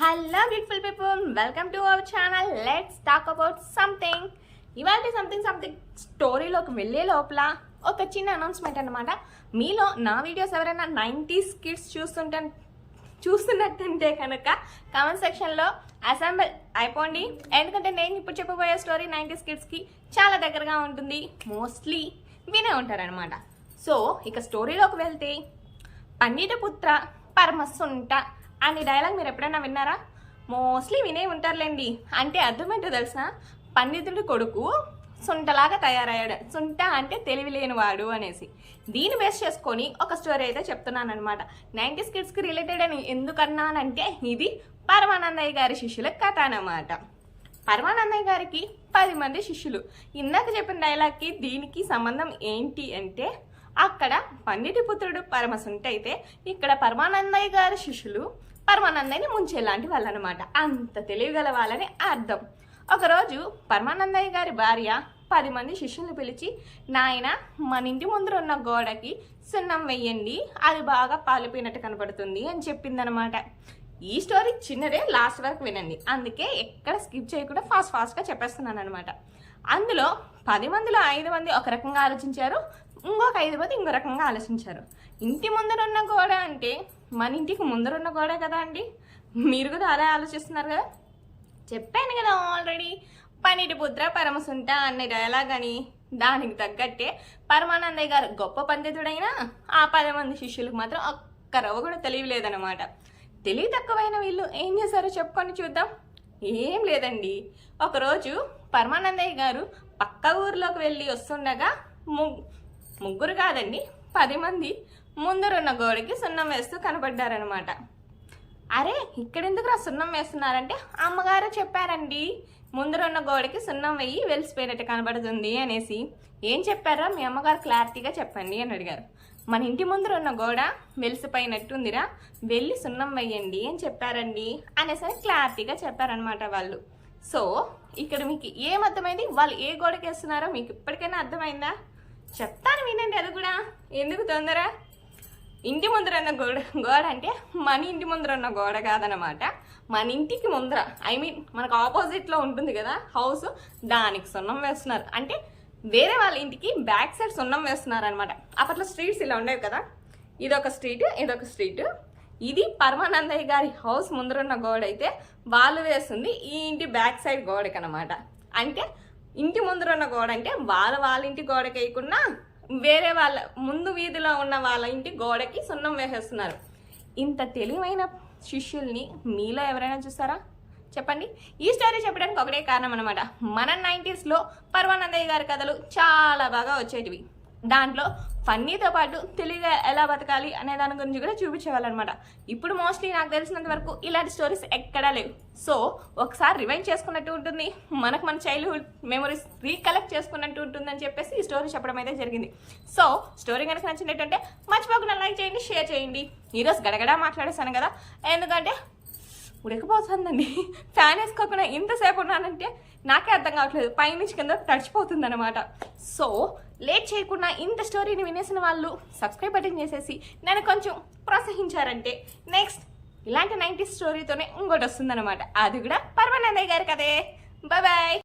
Hello beautiful people welcome to our channel let's talk about something ఇవాళ something something స్టోరీలోకి వెళ్ళే లోపల ఒక చిన్న అనౌన్స్మెంట్ అనమాట మీలో నా వీడియోస్ ఎవరైనా నైంటీస్ కిడ్స్ చూస్తుంటే చూస్తున్నట్టుంటే కనుక కామెంట్ సెక్షన్లో అసెంబుల్ అయిపోండి. ఎందుకంటే నేను ఇప్పుడు చెప్పబోయే స్టోరీ నైంటీస్ కిడ్స్కి చాలా దగ్గరగా ఉంటుంది. మోస్ట్లీ వినే ఉంటారనమాట సో ఇక స్టోరీలోకి వెళ్తే పండిత పుత్ర అండ్ ఈ డైలాగ్ మీరు ఎప్పుడైనా విన్నారా? మోస్ట్లీ వినే ఉంటారులేండి. అంటే అర్థమేంటో తెలిసిన పండితుడి కొడుకు సుంటలాగా తయారయ్యాడు. సుంట అంటే తెలివి లేనివాడు అనేసి. దీన్ని బేస్ చేసుకొని ఒక స్టోరీ అయితే చెప్తున్నాను అనమాట నైంటీస్ కిడ్స్కి రిలేటెడ్ అని ఎందుకన్నానంటే ఇది పరమానందయ్య గారి శిష్యుల కథ అనమాట పరమానందయ్య గారికి పది మంది శిష్యులు. ఇందాక చెప్పిన డైలాగ్కి దీనికి సంబంధం ఏంటి అంటే అక్కడ పండితి పుత్రుడు పరమసుంట అయితే ఇక్కడ పరమానందయ్య గారి శిష్యులు పరమానందయ్యని ముంచేలాంటి వాళ్ళనమాట. అంత తెలివిగల వాళ్ళని అర్థం. ఒకరోజు పరమానందయ్య గారి భార్య పది మంది శిష్యుల్ని పిలిచి నాయన మన ఇంటి ముందర ఉన్న గోడకి సున్నం వెయ్యండి అది బాగా పాలిపోయినట్టు కనపడుతుంది అని చెప్పిందనమాట. ఈ స్టోరీ చిన్నదే లాస్ట్ వరకు వినండి. అందుకే ఎక్కడ స్కిప్ చేయకుండా ఫాస్ట్ ఫాస్ట్గా చెప్పేస్తున్నాను అనమాట అందులో పది మందిలో ఐదు మంది ఒక రకంగా ఆలోచించారు ఇంకొక ఐదు మంది ఇంకో రకంగా ఆలోచించారు. ఇంటి ముందరున్న గోడ అంటే మన ఇంటికి ముందరున్న గోడ కదా అండి? మీరు కూడా అలా ఆలోచిస్తున్నారు కదా? చెప్పాను కదా ఆల్రెడీ పనిటి పుత్ర పరమసుంట అనే డైలాగ్ అని. దానికి తగ్గట్టే పరమానందయ్య గారు గొప్ప పండితుడైనా ఆ పది మంది శిష్యులకు మాత్రం ఒక్క రవ్వ కూడా తెలియలేదన్నమాట తెలివి తక్కువైన వీళ్ళు ఏం చేశారో చెప్పుకొని చూద్దాం. ఏం లేదండి. ఒకరోజు పరమానందయ్య గారు పక్క ఊర్లోకి వెళ్ళి వస్తుండగా ము- ముగ్గురు కాదండి పది మంది ముందరున్న గోడకి సున్నం వేస్తూ కనపడ్డారనమాట అరే ఇక్కడెందుకు సున్నం వేస్తున్నారంటే అమ్మగారు చెప్పారండి ముందరున్న గోడకి సున్నం వెయ్యి వెలిసిపోయినట్టు కనబడుతుంది అనేసి. ఏం చెప్పారా? మీ అమ్మగారు క్లారిటీగా చెప్పండి అని అడిగారు. మన ఇంటి ముందర ఉన్న గోడ వెలిసిపోయినట్టుందిరా వెళ్ళి సున్నం వెయ్యండి అని చెప్పారండి అనేసి క్లారిటీగా చెప్పారనమాట వాళ్ళు. సో ఇక్కడ మీకు ఏం అర్థమైంది? వాళ్ళు ఏ గోడకి వేస్తున్నారో మీకు ఇప్పటికైనా అర్థమైందా? చెప్తాను వినండి అది కూడా. ఎందుకు తొందర? ఇంటి ముందర ఉన్న గోడ గోడ అంటే మన ఇంటి ముందర ఉన్న గోడ కాదనమాట మన ఇంటికి ముందర ఐ మీన్ మనకు ఆపోజిట్లో ఉంటుంది కదా హౌస్ దానికి సున్నం వేస్తున్నారు. అంటే వేరే వాళ్ళ ఇంటికి బ్యాక్ సైడ్ సున్నం వేస్తున్నారు అనమాట అప్పట్లో స్ట్రీట్స్ ఇలా ఉండేవి కదా. ఇదొక స్ట్రీట్ ఇదొక స్ట్రీట్ ఇది పరమానందయ్య గారి హౌస్ ముందరున్న గోడ అయితే వాళ్ళు వేస్తుంది ఈ ఇంటి బ్యాక్ సైడ్ గోడకనమాట అంటే ఇంటి ముందరున్న గోడ అంటే వాళ్ళ వాళ్ళ ఇంటి గోడకి వేయకుండా వేరే వాళ్ళ ముందు వీధిలో ఉన్న వాళ్ళ ఇంటి గోడకి సున్నం వేసేస్తున్నారు. ఇంత తెలివైన శిష్యుల్ని మీలో ఎవరైనా చూసారా చెప్పండి. ఈ స్టోరీ చెప్పడానికి ఒకటే కారణం అనమాట మన నైంటీస్లో పర్వానందయ్య గారి కథలు చాలా బాగా వచ్చేటివి. దాంట్లో ఫన్నీతో పాటు తెలివిగా ఎలా బతకాలి అనే దాని గురించి కూడా చూపించేవాళ్ళనమాట. ఇప్పుడు మోస్ట్లీ నాకు తెలిసినంత వరకు ఇలాంటి స్టోరీస్ ఎక్కడా లేవు. సో ఒకసారి రివైండ్ చేసుకున్నట్టు ఉంటుంది. మనకు మన చైల్డ్హుడ్ మెమరీస్ రీకలెక్ట్ చేసుకున్నట్టు ఉంటుందని చెప్పేసి ఈ స్టోరీ చెప్పడం అయితే జరిగింది. సో స్టోరీ కనుక నచ్చినట్టుంటే మర్చిపోకుండా లైక్ చేయండి షేర్ చేయండి. ఈరోజు గడగడా మాట్లాడేశాను కదా. ఎందుకంటే ఉడకపోతుందండి ఫ్యాన్ వేసుకోకుండా ఇంతసేపు ఉన్నానంటే నాకే అర్థం కావట్లేదు. పైనుంచి కింద తడిచిపోతుంది అనమాట సో లేట్ చేయకుండా ఇంత స్టోరీని వినేసిన వాళ్ళు సబ్స్క్రైబ్ బటన్ చేసేసి నన్ను కొంచెం ప్రోత్సహించారంటే నెక్స్ట్ ఇలాంటి నైంటీ స్టోరీతోనే ఇంకోటి వస్తుందన్నమాట. అది కూడా పరమానందయ్య గారు కదే బాయ్.